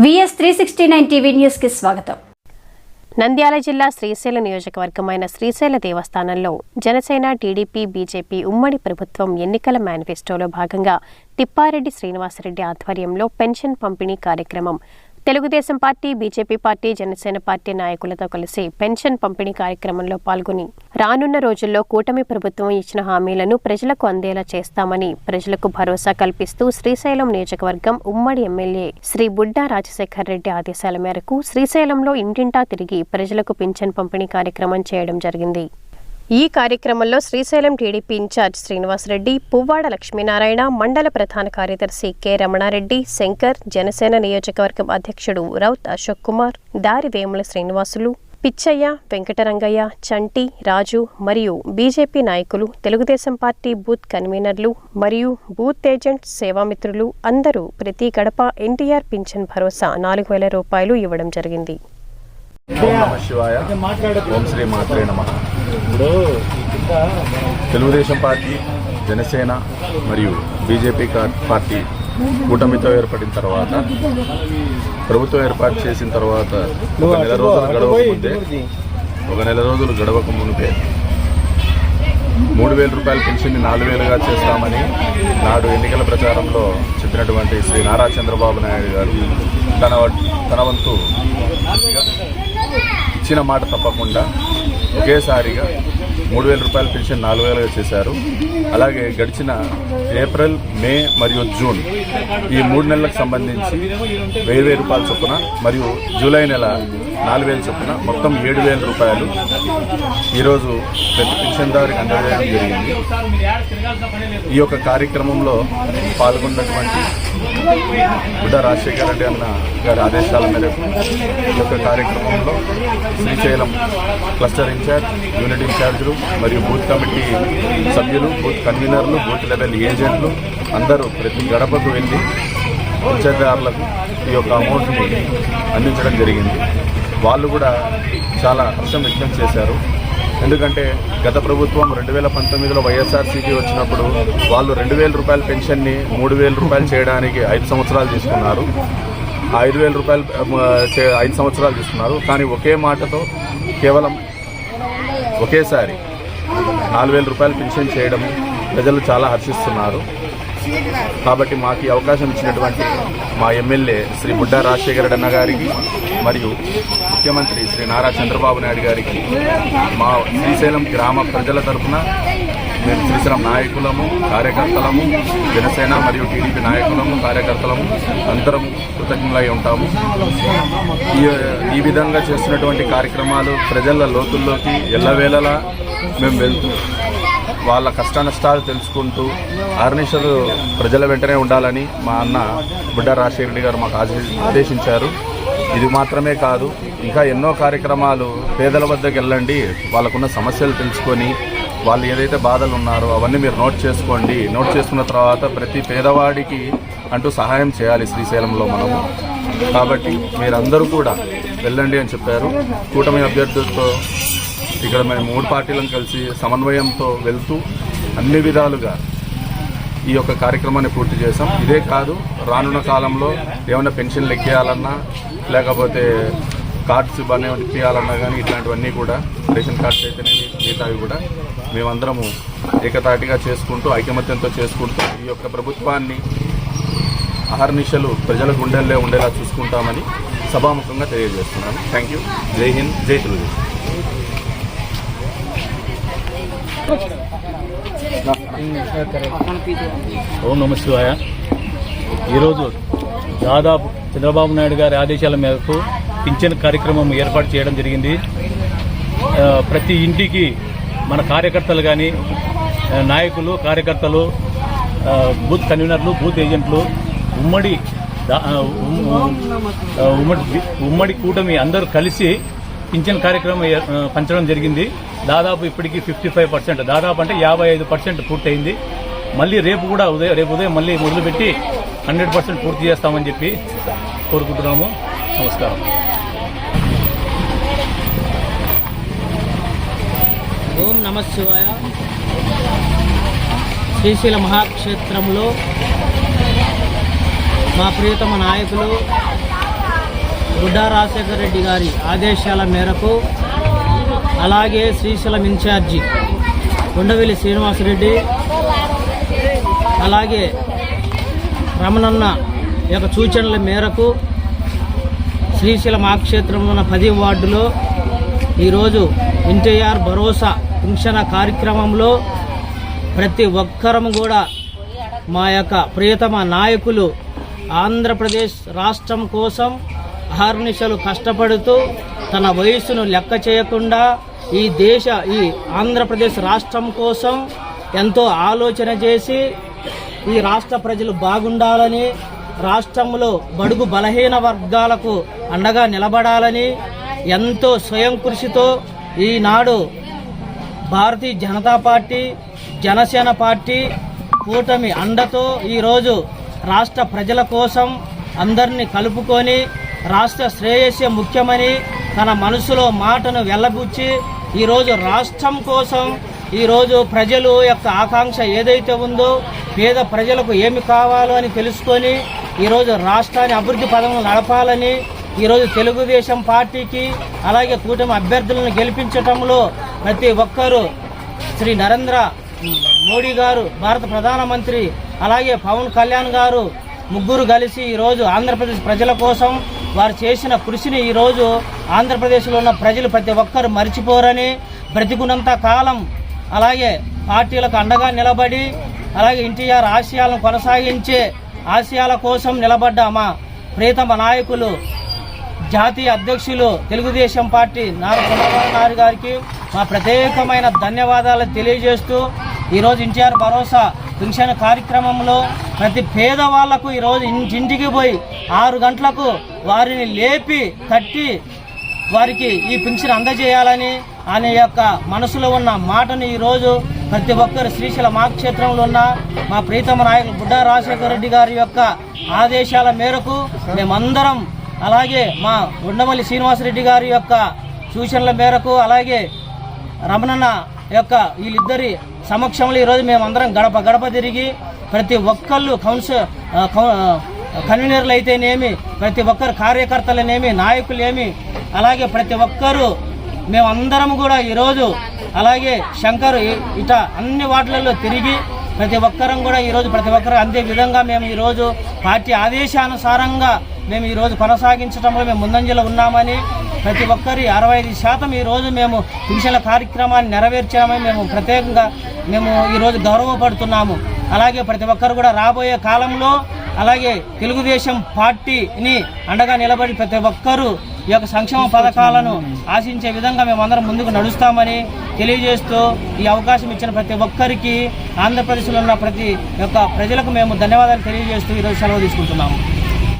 V S three sixty nine TV న్యూస్కి స్వాగతం. నంద్యాల జిల్లా శ్రీశైల నియోజకవర్గమైన శ్రీశైల దేవస్థానంలో జనసేన టీడీపీ బీజేపీ ఉమ్మడి ప్రభుత్వం ఎన్నికల మేనిఫెస్టోలో భాగంగా తిప్పారెడ్డి శ్రీనివాసరెడ్డి ఆధ్వర్యంలో పెన్షన్ పంపిణీ కార్యక్రమం Telugu Desam party BJP party Janasena party నాయకులతో కలిసి పెన్షన్ పంపిణీ కార్యక్రమంలో పాల్గొని రానున్న రోజుల్లో కూటమి ప్రభుత్వం ఇచ్చిన హామీలను ప్రజలకు అందేలా చేస్తామని ప్రజలకు భరోసా కల్పిస్తూ శ్రీశైలం నియోజకవర్గం ఉమ్మడి ఎమ్మెల్యే శ్రీ బుడ్డా రాజశేఖర్ రెడ్డి ఆదేశాల మేరకు శ్రీశైలంలో ఇంటింటా తిరిగి ప్రజలకు పింఛన్ పంపిణీ కార్యక్రమం చేయడం జరిగింది. ఈ కార్యక్రమంలో శ్రీశైలం టీడీపీ ఇన్ఛార్జ్ శ్రీనివాసరెడ్డి పువ్వాడ లక్ష్మీనారాయణ మండల ప్రధాన కార్యదర్శి కె రమణారెడ్డి శంకర్ జనసేన నియోజకవర్గం అధ్యక్షుడు రౌత్ అశోక్ కుమార్ దారి వేముల శ్రీనివాసులు పిచ్చయ్య వెంకటరంగయ్య చంటి రాజు మరియు బీజేపీ నాయకులు తెలుగుదేశం పార్టీ బూత్ కన్వీనర్లు మరియు బూత్ ఏజెంట్ సేవామిత్రులు అందరూ ప్రతి గడప ఎన్టీఆర్ పింఛన్ భరోసా నాలుగు వేల రూపాయలు ఇవ్వడం జరిగింది. శివాయ. ఓం శ్రీ మాత్రే నమ. తెలుగుదేశం పార్టీ జనసేన మరియు బీజేపీ పార్టీ కూటమితో ఏర్పడిన తర్వాత ప్రభుత్వం ఏర్పాటు చేసిన తర్వాత ఒక నెల రోజులు గడవక ముందే ఒక నెల రోజులు గడవక మునిపే మూడు వేల రూపాయల పెన్షన్ని నాలుగు వేలుగా చేస్తామని నాడు ఎన్నికల ప్రచారంలో చెప్పినటువంటి శ్రీ నారా చంద్రబాబు నాయుడు గారు తన తన వంతు ఇచ్చిన మాట తప్పకుండా ఒకేసారిగా మూడు వేల రూపాయల పెన్షన్ నాలుగు వేలుగా చేశారు. అలాగే గడిచిన ఏప్రిల్ మే మరియు జూన్ ఈ మూడు నెలలకు సంబంధించి వెయ్యి వెయ్యి రూపాయల చొప్పున మరియు జూలై నెల నాలుగు వేల చొప్పున మొత్తం ఏడు వేల రూపాయలు ఈరోజు ప్రతి పెన్షన్దారికి అందజేయడం జరిగింది. ఈ యొక్క కార్యక్రమంలో పాల్గొన్నటువంటి బుడ్డ రాజశేఖర రెడ్డి అన్న గారి ఆదేశాల మేరకు ఈ యొక్క కార్యక్రమంలో శ్రీశైలం క్లస్టర్ ఇన్ఛార్జ్ యూనిట్ ఇన్ఛార్జీలు మరియు బూత్ కమిటీ సభ్యులు బూత్ కన్వీనర్లు బూత్ లెవెల్ ఏజెంట్లు అందరూ ప్రతి గడపకు వెళ్ళి పింఛన్దారులకు ఈ యొక్క అమౌంట్ని అందించడం జరిగింది. వాళ్ళు కూడా చాలా హర్షం వ్యక్తం చేశారు. ఎందుకంటే గత ప్రభుత్వం రెండు వేల పంతొమ్మిదిలో వైఎస్ఆర్సీపీ వచ్చినప్పుడు వాళ్ళు రెండు వేల రూపాయల పెన్షన్ని మూడు వేల రూపాయలు చేయడానికి ఐదు సంవత్సరాలు తీసుకున్నారు. ఐదు వేల రూపాయలు ఐదు సంవత్సరాలు తీసుకున్నారు. కానీ ఒకే మాటతో కేవలం ఒకేసారి నాలుగు వేల రూపాయలు పెన్షన్ చేయడం ప్రజలు చాలా హర్షిస్తున్నారు. కాబట్టి మాకు అవకాశం ఇచ్చినటువంటి మా ఎమ్మెల్యే శ్రీ బుడ్డా రాజశేఖర రెడ్డి అన్న గారికి మరియు ముఖ్యమంత్రి శ్రీ నారా చంద్రబాబు నాయుడు గారికి మా శ్రీశైలం గ్రామ ప్రజల తరఫున మేము శ్రీశైలం నాయకులము కార్యకర్తలము జనసేన మరియు టీడీపీ నాయకులము కార్యకర్తలము అందరం కృతజ్ఞులై ఉంటాము. ఈ ఈ విధంగా చేస్తున్నటువంటి కార్యక్రమాలు ప్రజల లోతుల్లోకి ఎల్లవేళలా మేము వెళ్తూ వాళ్ళ కష్ట నష్టాలు తెలుసుకుంటూ ఆర్నేశ్వరు ప్రజల వెంటనే ఉండాలని మా అన్న బుడ్డ రాజశేఖర రెడ్డి గారు మాకు ఆదే- ఆదేశించారు. ఇది మాత్రమే కాదు ఇంకా ఎన్నో కార్యక్రమాలు పేదల వద్దకు వెళ్ళండి వాళ్ళకున్న సమస్యలు తెలుసుకొని వాళ్ళు ఏదైతే బాధలు ఉన్నారో అవన్నీ మీరు నోట్ చేసుకోండి. నోట్ చేసుకున్న తర్వాత ప్రతి పేదవాడికి అంటూ సహాయం చేయాలి శ్రీశైలంలో మనము. కాబట్టి మీరందరూ కూడా వెళ్ళండి అని చెప్పారు. కూటమి అభ్యర్థులతో ఇక్కడ మేము మూడు పార్టీలను కలిసి సమన్వయంతో వెళ్తూ అన్ని విధాలుగా ఈ యొక్క కార్యక్రమాన్ని పూర్తి చేసాం ఇదే కాదు రానున్న కాలంలో ఏమైనా పెన్షన్లు ఎక్కేయాలన్నా లేకపోతే కార్డ్స్ ఇవన్నీ తీయాలన్నా కానీ ఇట్లాంటివన్నీ కూడా రేషన్ కార్డ్స్ అయితేనేమి మిగతావి కూడా మేమందరము ఏకతాటిగా చేసుకుంటూ ఐకమత్యంతో చేసుకుంటూ ఈ యొక్క ప్రభుత్వాన్ని అహర్నిశలు ప్రజల గుండెల్లో ఉండేలా చూసుకుంటామని సభాముఖంగా తెలియజేస్తున్నాను. థ్యాంక్ యూ జై హింద్ జై తెలుగుదేశం. ఓం నమ శివాయ. ఈరోజు దాదాపు చంద్రబాబు నాయుడు గారి ఆదేశాల మేరకు పింఛన్ కార్యక్రమం ఏర్పాటు చేయడం జరిగింది. ప్రతి ఇంటికి మన కార్యకర్తలు కానీ నాయకులు కార్యకర్తలు బూత్ కన్వీనర్లు బూత్ ఏజెంట్లు ఉమ్మడి ఉమ్మడి ఉమ్మడి కూటమి అందరూ కలిసి పింఛన్ కార్యక్రమం పంచడం జరిగింది. దాదాపు ఇప్పటికి ఫిఫ్టీ ఫైవ్ పర్సెంట్ దాదాపు అంటే యాభై ఐదు పర్సెంట్ పూర్తయింది. మళ్ళీ రేపు కూడా ఉదయం రేపు ఉదయం మళ్ళీ మొదలుపెట్టి హండ్రెడ్ పర్సెంట్ పూర్తి చేస్తామని చెప్పి కోరుకుంటున్నాము. నమస్కారం. ఓం నమ శివాయ. శ్రీశైల మహాక్షేత్రంలో మా ప్రియతమ నాయకులు బుడ్డా రాజశేఖర రెడ్డి గారి ఆదేశాల మేరకు అలాగే శ్రీశైలం ఇన్ఛార్జి కొండవెల్లి శ్రీనివాసరెడ్డి అలాగే రమణన్న యొక్క సూచనల మేరకు శ్రీశైలం ఆ ఉన్న పది వార్డులో ఈరోజు ఎన్టీఆర్ భరోసా పింఛన కార్యక్రమంలో ప్రతి ఒక్కరం కూడా మా యొక్క ప్రియతమ నాయకులు ఆంధ్రప్రదేశ్ రాష్ట్రం కోసం అహర్నిశలు కష్టపడుతూ తన వయస్సును లెక్క చేయకుండా ఈ దేశ ఈ ఆంధ్రప్రదేశ్ రాష్ట్రం కోసం ఎంతో ఆలోచన చేసి ఈ రాష్ట్ర ప్రజలు బాగుండాలని రాష్ట్రంలో బడుగు బలహీన వర్గాలకు అండగా నిలబడాలని ఎంతో స్వయం కృషితో ఈనాడు భారతీయ జనతా పార్టీ జనసేన పార్టీ కూటమి అండతో ఈరోజు రాష్ట్ర ప్రజల కోసం అందరినీ కలుపుకొని రాష్ట్ర శ్రేయస్సే ముఖ్యమని తన మనసులో మాటను వెళ్ళబుచ్చి ఈరోజు రాష్ట్రం కోసం ఈరోజు ప్రజలు యొక్క ఆకాంక్ష ఏదైతే ఉందో పేద ప్రజలకు ఏమి కావాలో అని తెలుసుకొని ఈరోజు రాష్ట్రాన్ని అభివృద్ధి పదవులు నడపాలని ఈరోజు తెలుగుదేశం పార్టీకి అలాగే కూటమి అభ్యర్థులను గెలిపించటంలో ప్రతి ఒక్కరూ శ్రీ నరేంద్ర మోడీ గారు భారత ప్రధానమంత్రి అలాగే పవన్ కళ్యాణ్ గారు ముగ్గురు కలిసి ఈరోజు ఆంధ్రప్రదేశ్ ప్రజల కోసం వారు చేసిన కృషిని ఈరోజు ఆంధ్రప్రదేశ్లో ఉన్న ప్రజలు ప్రతి ఒక్కరు మర్చిపోరని బ్రతికున్నంత కాలం అలాగే పార్టీలకు అండగా నిలబడి అలాగే ఎన్టీఆర్ ఆశయాలను కొనసాగించే ఆశయాల కోసం నిలబడ్డ మా ప్రీతమ నాయకులు జాతీయ అధ్యక్షులు తెలుగుదేశం పార్టీ నారా చంద్రబాబు నాయుడు గారికి మా ప్రత్యేకమైన ధన్యవాదాలు తెలియజేస్తూ ఈరోజు ఎన్టీఆర్ భరోసా పింఛన్ కార్యక్రమంలో ప్రతి పేదవాళ్ళకు ఈరోజు ఇంటింటికి పోయి ఆరు గంటలకు వారిని లేపి తట్టి వారికి ఈ పింఛన్ అందజేయాలని ఆయన యొక్క మనసులో ఉన్న మాటను ఈరోజు ప్రతి ఒక్కరు శ్రీశైల మాక్షేత్రంలో ఉన్న మా ప్రీతమ నాయకులు బుడ్డా రాజశేఖర రెడ్డి గారి యొక్క ఆదేశాల మేరకు మేమందరం అలాగే మా ఉండమల్లి శ్రీనివాసరెడ్డి గారి యొక్క సూచనల మేరకు అలాగే రమణన్న యొక్క వీళ్ళిద్దరి సమక్షంలో ఈరోజు మేమందరం గడప గడప తిరిగి ప్రతి ఒక్కళ్ళు కౌన్సిల్ కన్వీనర్లు అయితేనేమి ప్రతి ఒక్కరు కార్యకర్తలనేమి నాయకులేమి అలాగే ప్రతి ఒక్కరూ మేమందరం కూడా ఈరోజు అలాగే శంకర్ ఇ- ఇట అన్ని వాటిలలో తిరిగి ప్రతి ఒక్కరం కూడా ఈరోజు ప్రతి ఒక్కరు అందే విధంగా మేము ఈరోజు పార్టీ ఆదేశానుసారంగా మేము ఈరోజు కొనసాగించడంలో మేము ముందంజలో ఉన్నామని ప్రతి ఒక్కరి అరవై ఐదు శాతం ఈరోజు మేము పింఛన్ల కార్యక్రమాన్ని నెరవేర్చామని మేము ప్రత్యేకంగా మేము ఈరోజు గౌరవపడుతున్నాము. అలాగే ప్రతి ఒక్కరు కూడా రాబోయే కాలంలో అలాగే తెలుగుదేశం పార్టీని అండగా నిలబడి ప్రతి ఒక్కరూ ఈ యొక్క సంక్షేమ పథకాలను ఆశించే విధంగా మేమందరం ముందుకు నడుస్తామని తెలియజేస్తూ ఈ అవకాశం ఇచ్చిన ప్రతి ఒక్కరికి ఆంధ్రప్రదేశ్లో ఉన్న ప్రతి యొక్క ప్రజలకు మేము ధన్యవాదాలు తెలియజేస్తూ ఈరోజు సెలవు తీసుకుంటున్నాము.